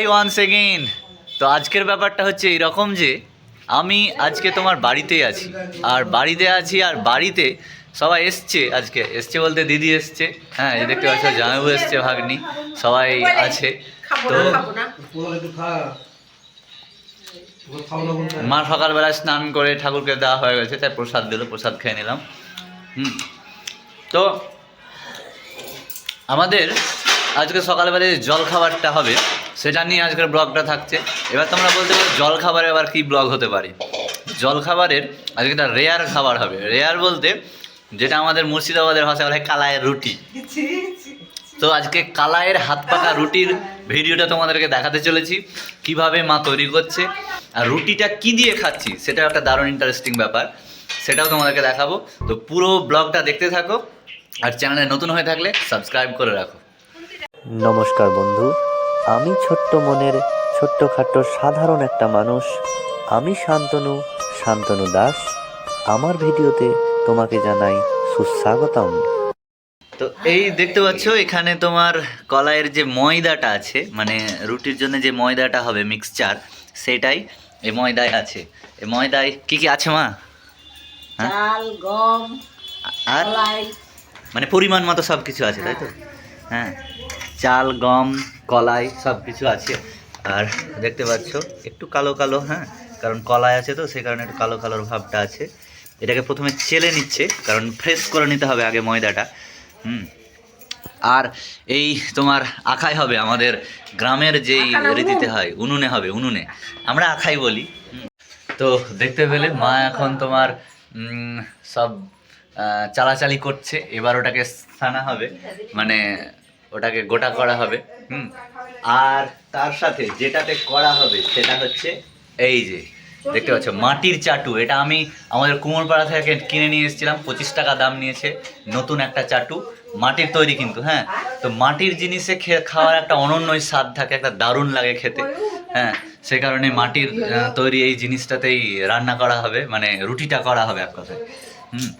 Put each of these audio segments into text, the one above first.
High once again তো আজকের ব্যাপারটা হচ্ছে এরকম যে, আমি আজকে তোমার বাড়িতেই আছি। আর বাড়িতে আছি আর বাড়িতে সবাই এসছে আজকে। এসছে বলতে দিদি এসছে। হ্যাঁ এই দেখতে পাচ্ছ জামাইবু এসছে, ভাগ্নি, সবাই আছে। তো মা সকালবেলা স্নান করে ঠাকুরকে দেওয়া হয়ে গেছে, তাই প্রসাদ দিল, প্রসাদ খেয়ে নিলাম। হুম। তো আমাদের আজকে সকালবেলা যে জল খাবারটা হবে সেটা নিয়ে আজকের ব্লগটা থাকছে। এবার তোমরা বলতে পারো জল খাবারে আবার কি ব্লগ হতে পারে। জল খাবারের আজকে একটা রেয়ার খাবার হবে। রেয়ার বলতে যেটা আমাদের মুর্শিদাবাদের ভাষায় বলা হয় কালায়ের রুটি তো আজকে কালায়ের হাত পাকা রুটির ভিডিওটা তোমাদেরকে দেখাতে চলেছি কীভাবে মা তৈরি করছে আর রুটিটা কি দিয়ে খাচ্ছি সেটাও একটা দারুণ ইন্টারেস্টিং ব্যাপার। সেটাও তোমাদেরকে দেখাবো। তো পুরো ব্লগটা দেখতে থাকো আর চ্যানেলে নতুন হয়ে থাকলে সাবস্ক্রাইব করে রাখো। নমস্কার বন্ধু। আমি ছোট্ট মনের ছোট্টখাট্ট সাধারণ একটা মানুষ। আমি শান্তনু শান্তনু দাস। আমার ভিডিওতে তোমাকে জানাই সুস্বাগতম। তো এই দেখতে পাচ্ছ এখানে তোমার কলাইয়ের যে ময়দাটা আছে মানে রুটির জন্য যে ময়দাটা হবে মিক্সচার সেটাই এই ময়দায় আছে। এই ময়দায় কি কি আছে মা? হ্যাঁ? চাল গম আর মানে পরিমাণ মতো সব কিছু আছে তাই তো? হ্যাঁ। চাল গম কলাই সব কিছু আছে। আর দেখতে পাচ্ছ একটু কালো কালো হ্যাঁ? কারণ কলাই আছে তো সেই কারণে একটু কালো কালোর ভাবটা আছে। এটাকে প্রথমে চেলে নিচ্ছে কারণ ফ্রেশ করে নিতে হবে আগে ময়দাটা। হুম। আর এই তোমার আখাই হবে আমাদের গ্রামের যেই? রীতিতে হয় উনুনে হবে উনুনে। আমরা আখাই বলি। তো দেখতে পেলে মা এখন তোমার সব চালাচালি করছে এবার ওটাকে স্থানা হবে। মানে ওটাকে গোটা করা হবে। হুম। আর তার সাথে যেটাতে করা হবে সেটা হচ্ছে এই যে দেখতে পাচ্ছ মাটির চাটু। এটা আমি আমাদের কুমোরপাড়া থেকে কিনে নিয়ে এসেছিলাম পঁচিশ টাকা দাম নিয়েছে নতুন একটা চাটু। মাটির তৈরি কিন্তু হ্যাঁ? তো মাটির জিনিসে খাওয়ার একটা অনন্যই স্বাদ থাকে একটা দারুণ লাগে খেতে হ্যাঁ? সে কারণে মাটির তৈরি এই জিনিসটাতেই রান্না করা হবে মানে রুটিটা করা হবে এক কথায়। হুম।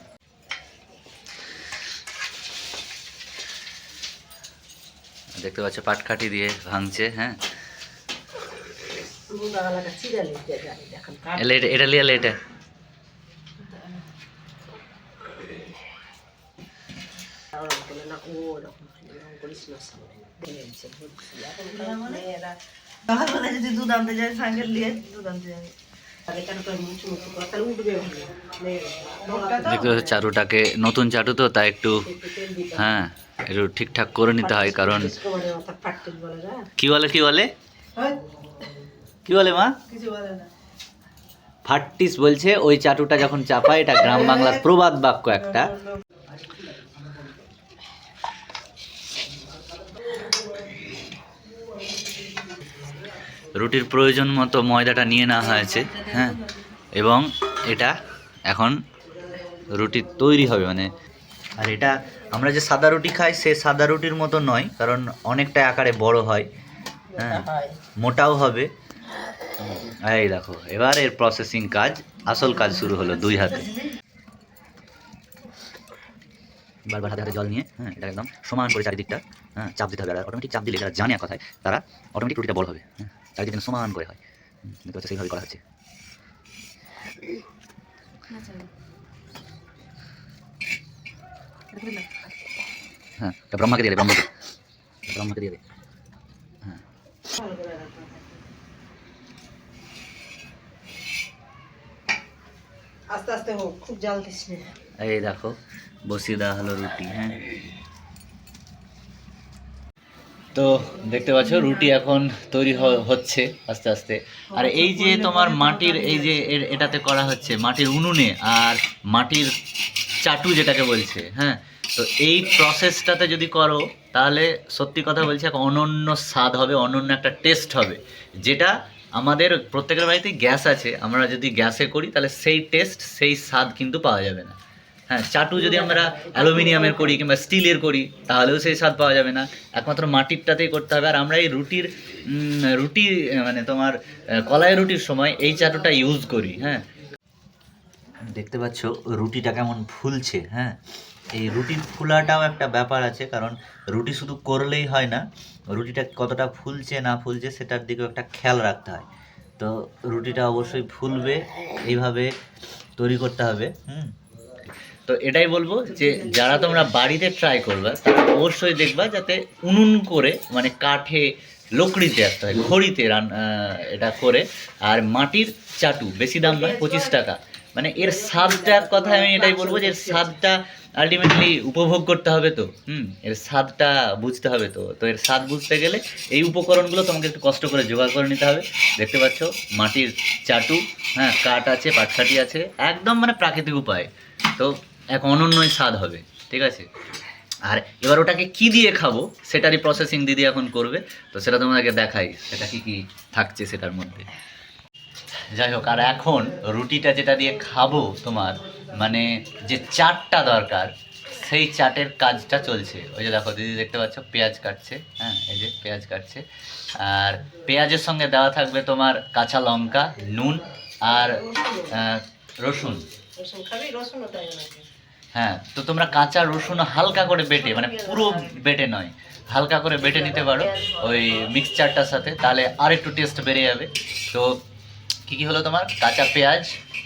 দেখতে পাচ্ছ পাটকাঠি দিয়ে ভাঙছে হ্যাঁ। এটা- এটা লিয়ালে এটা। যদি দুধ আনতে যায় সাইকেল নিয়ে দুধ আনতে যাবে দেখতে পাচ্ছ চাটুটাকে নতুন চাটু তো তাই একটু হ্যাঁ একটু ঠিকঠাক করে নিতে হয় কারণ কি বলে কি বলে? কি বলে মা? কিছু বলে না। ফাট্টিস বলছে ওই চাটুটা যখন চাপায় এটা গ্রাম বাংলার প্রবাদ বাক্য একটা। রুটির প্রয়োজন মতো ময়দাটা নিয়ে নেওয়া হয়েছে হ্যাঁ? এবং এটা এখন রুটি তৈরি হবে মানে আর এটা আমরা যে সাদা রুটি খাই সে সাদা রুটির মতো নয় কারণ অনেকটা আকারে বড় হয় হ্যাঁ? মোটাও হবে। এই দেখো এবার এর প্রসেসিং কাজ আসল কাজ শুরু হলো দুই হাতে। বারবার হাতে হাতে জল নিয়ে হ্যাঁ এটা একদম সমান করে চারিদিকটা হ্যাঁ চাপ দিতে হবে। আর অটোমেটিক চাপ দিলে যারা জানে কথায় তারা অটোমেটিক রুটিটা বড় হবে হ্যাঁ? চারিদিকে যেন সমান করে হয়। দেখতে পাচ্ছ সেইভাবে করা হচ্ছে। হ্যাঁ ব্রহ্মাকে দিয়ে দে ব্রহ্মাকে। দিয়ে দে। হ্যাঁ। আস্তে আস্তে হোক খুব জাল দিস এই দেখো বসিয়ে দেওয়া হলো রুটি হ্যাঁ। তো দেখতে পাচ্ছ রুটি এখন তৈরি হ- হচ্ছে আস্তে আস্তে। আর এই যে তোমার মাটির এই যে এর- এটাতে করা হচ্ছে মাটির উনুনে আর মাটির চাটু যেটাকে বলছে হ্যাঁ? তো এই প্রসেসটাতে যদি করো তাহলে সত্যি কথা বলছি এক অনন্য স্বাদ হবে অনন্য একটা টেস্ট হবে। যেটা আমাদের প্রত্যেকের বাড়িতে গ্যাস আছে আমরা যদি গ্যাসে করি তাহলে সেই টেস্ট সেই স্বাদ কিন্তু পাওয়া যাবে না। হ্যাঁ চাটু যদি আমরা অ্যালুমিনিয়ামের করি কিংবা স্টিলের করি, তাহলেও সেই স্বাদ পাওয়া যাবে না। একমাত্র মাটিরটাতেই করতে হবে। আর আমরা এই রুটির রুটি মানে তোমার কলাই রুটির সময় এই চাটুটা ইউজ করি হ্যাঁ। দেখতে পাচ্ছ, রুটিটা কেমন ফুলছে হ্যাঁ। এই রুটির ফুলাটাও একটা ব্যাপার আছে, কারণ রুটি শুধু করলেই হয় না, রুটিটা কতটা ফুলছে না ফুলছে সেটার দিকেও একটা খেয়াল রাখতে হয়। তো রুটিটা অবশ্যই ফুলবে, এইভাবে তৈরি করতে হবে, হুম। তো এটাই বলব যে যারা তোমরা বাড়িতে ট্রাই করবে, তারা অবশ্যই দেখবা যাতে উনুন করে মানে কাঠে লকড়িতে আসতে হয় খড়িতে রান এটা করে। আর মাটির চাটু, বেশি দাম নয়, পঁচিশ টাকা। মানে এর স্বাদটার কথা আমি এটাই বলব যে এর স্বাদটা আলটিমেটলি উপভোগ করতে হবে তো, হুম? এর স্বাদটা বুঝতে হবে তো। তো এর স্বাদ বুঝতে গেলে এই উপকরণগুলো তোমাকে একটু কষ্ট করে জোগাড় করে নিতে হবে। দেখতে পাচ্ছ, মাটির চাটু হ্যাঁ কাঠ আছে পাটকাঠি আছে, একদম মানে প্রাকৃতিক উপায়। তো এক অনন্যই স্বাদ হবে, ঠিক আছে? আর এবার ওটাকে কি দিয়ে খাব, সেটারই প্রসেসিং দিদি এখন করবে, তো সেটা তোমাদেরকে দেখাই, সেটা কি কি থাকছে সেটার মধ্যে। যাই হোক, আর এখন রুটিটা যেটা দিয়ে খাব তোমার মানে যে চাটটা দরকার, সেই চাটের কাজটা চলছে। ওই যে দেখো, দিদি দেখতে পাচ্ছ, পেঁয়াজ কাটছে হ্যাঁ এই যে পেঁয়াজ কাটছে। আর পেঁয়াজের সঙ্গে দেওয়া থাকবে তোমার কাঁচা লঙ্কা, নুন আর রসুন। রসুন হ্যাঁ তো তোমরা কাঁচা রসুন হালকা করে বেটে মানে পুরো বেটে নয় হালকা করে বেটে নিতে পারো। ওই মিক্সচারটার সাথে তাহলে আর একটু টেস্ট বেড়ে যাবে। তো কি কি হলো তোমার? কাঁচা পেঁয়াজ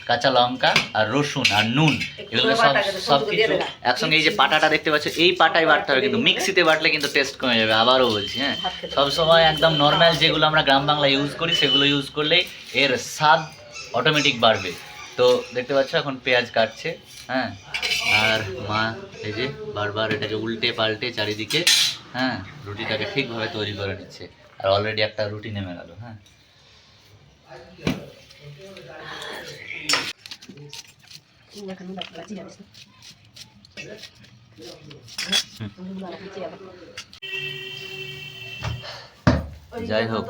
কাঁচা লঙ্কা আর রসুন আর নুন এগুলো সব সব কিছু একসঙ্গে এই যে পাটাটা দেখতে পাচ্ছ এই পাটাই বাটতে হবে কিন্তু মিক্সিতে বাটলে কিন্তু টেস্ট কমে যাবে আবারও বলছি হ্যাঁ। সবসময় একদম নর্মাল যেগুলো আমরা গ্রাম বাংলা ইউজ করি সেগুলো ইউজ করলেই এর স্বাদ অটোমেটিক বাড়বে। তো দেখতে পাচ্ছ এখন পেঁয়াজ কাটছে হ্যাঁ। আর মা এই যে বারবার এটাকে উল্টে পাল্টে চারিদিকে হ্যাঁ রুটিটাকে ঠিকভাবে তৈরি করে নিচ্ছে। আর অলরেডি একটা রুটি নেমে গেল হ্যাঁ। যাই হোক,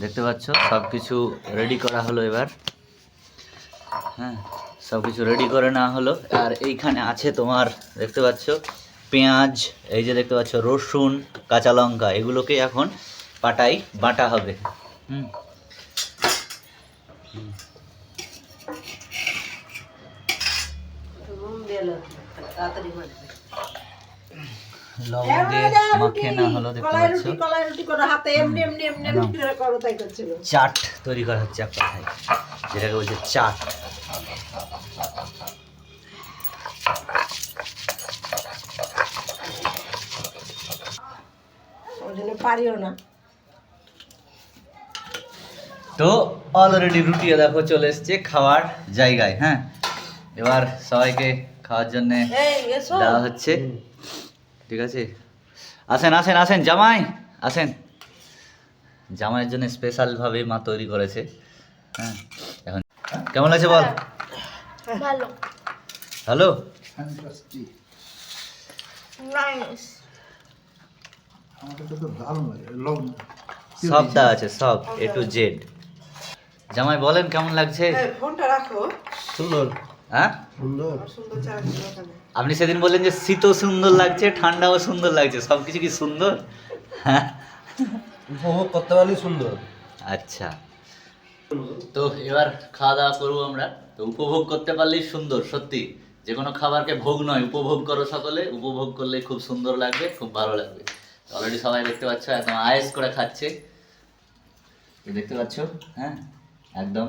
দেখতে পাচ্ছ সব কিছু রেডি করা হলো এবার। হ্যাঁ সব কিছু রেডি করে নেওয়া হলো। আর এইখানে আছে তোমার দেখতে পাচ্ছ পেঁয়াজ এই যে দেখতে পাচ্ছ রসুন কাঁচা লঙ্কা এগুলোকে এখন পাটাই বাটা হবে। হুম। লবণ দিয়ে মাখিয়ে হলো দেখতে পাচ্ছ। চাট তৈরি করা হচ্ছে এক কথায়। যেটাকে বলছে চাট। পারিও না। তো অলরেডি রুটিও দেখো চলে এসছে খাওয়ার জায়গায় হ্যাঁ? এবার সবাইকে খাওয়ার জন্য দেওয়া হচ্ছে। ঠিক আছে? আসেন আসেন আসেন জামাই আসেন। জামাইয়ের জন্য স্পেশাল ভাবে মা তৈরি করেছে হ্যাঁ? এখন কেমন আছে বল? ভালো। সব দেওয়া আছে সব এ টু জেড জামাই বলেন কেমন লাগছে? ফোনটা রাখো। সুন্দর হ্যাঁ? সুন্দর। আপনি সেদিন বললেন যে শীতও সুন্দর লাগছে ঠান্ডাও সুন্দর লাগছে সব কিছু কি সুন্দর? হ্যাঁ উপভোগ করতে পারলে সুন্দর। আচ্ছা। তো এবার খাওয়া দাওয়া করব আমরা। তো উপভোগ করতে পারলেই সুন্দর সত্যি। যে কোনো খাবারকে ভোগ নয় উপভোগ করো সকলে উপভোগ করলে খুব সুন্দর লাগবে খুব ভালো লাগবে। অলরেডি সবাই দেখতে পাচ্ছ একদম আয়েস করে খাচ্ছে। দেখতে পাচ্ছ? হ্যাঁ একদম।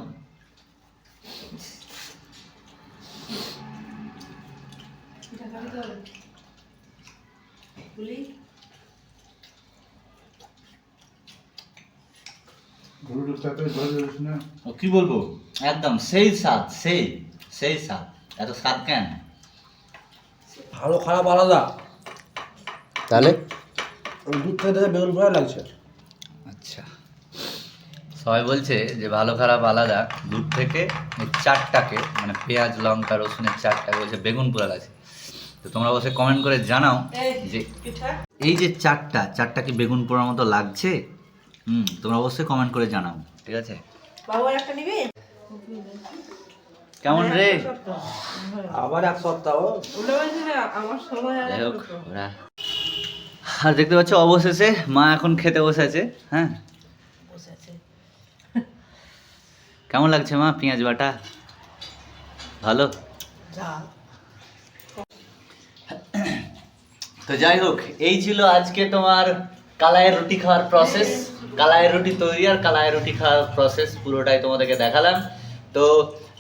ও, কি বলব? একদম সেই স্বাদ সেই সেই স্বাদ। এত স্বাদ কেন? ভালো খারাপ আলাদা। তাহলে? দুধ থেকে দেখে বেগুন পোড়া লাগছে। আচ্ছা। সবাই বলছে যে ভালো খারাপ আলাদা। দুধ থেকে চারটাকে মানে পেঁয়াজ লঙ্কা রসুনের চারটাকে বলছে বেগুন পোড়া লাগছে। তো তোমরা অবশ্যই কমেন্ট করে জানাও যে এই যে চারটা চারটা কি বেগুন পোড়ার মতো লাগছে? হুম তোমরা অবশ্যই কমেন্ট করে জানাও। ঠিক আছে? বাবু একটা নিবি? কেমন রে? আবার এক সপ্তাহ। আমার সময় আর দেখতে পাচ্ছ অবশেষে মা এখন খেতে বসেছে হ্যাঁ? বসে আছে। হ্যাঁ কেমন লাগছে মা পেঁয়াজ বাটা? ভালো? যা। তো যাই হোক এই ছিল আজকে তোমার কালায়ের রুটি খাওয়ার প্রসেস কালায়ের রুটি তৈরি আর কালায়ের রুটি খাওয়ার প্রসেস পুরোটাই তোমাদেরকে দেখালাম। তো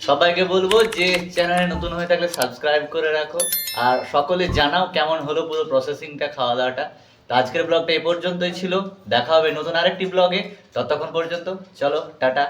সবাইকে বলব যে চ্যানেলে নতুন হয়ে থাকলে সাবস্ক্রাইব করে রাখো। আর সকলে জানাও কেমন হলো পুরো প্রসেসিংটা খাওয়া দাওয়াটা তো আজকের ব্লগটা এ পর্যন্তই ছিল। দেখা হবে নতুন আরেকটি ব্লগে। ততক্ষণ পর্যন্ত চলো, টাটা।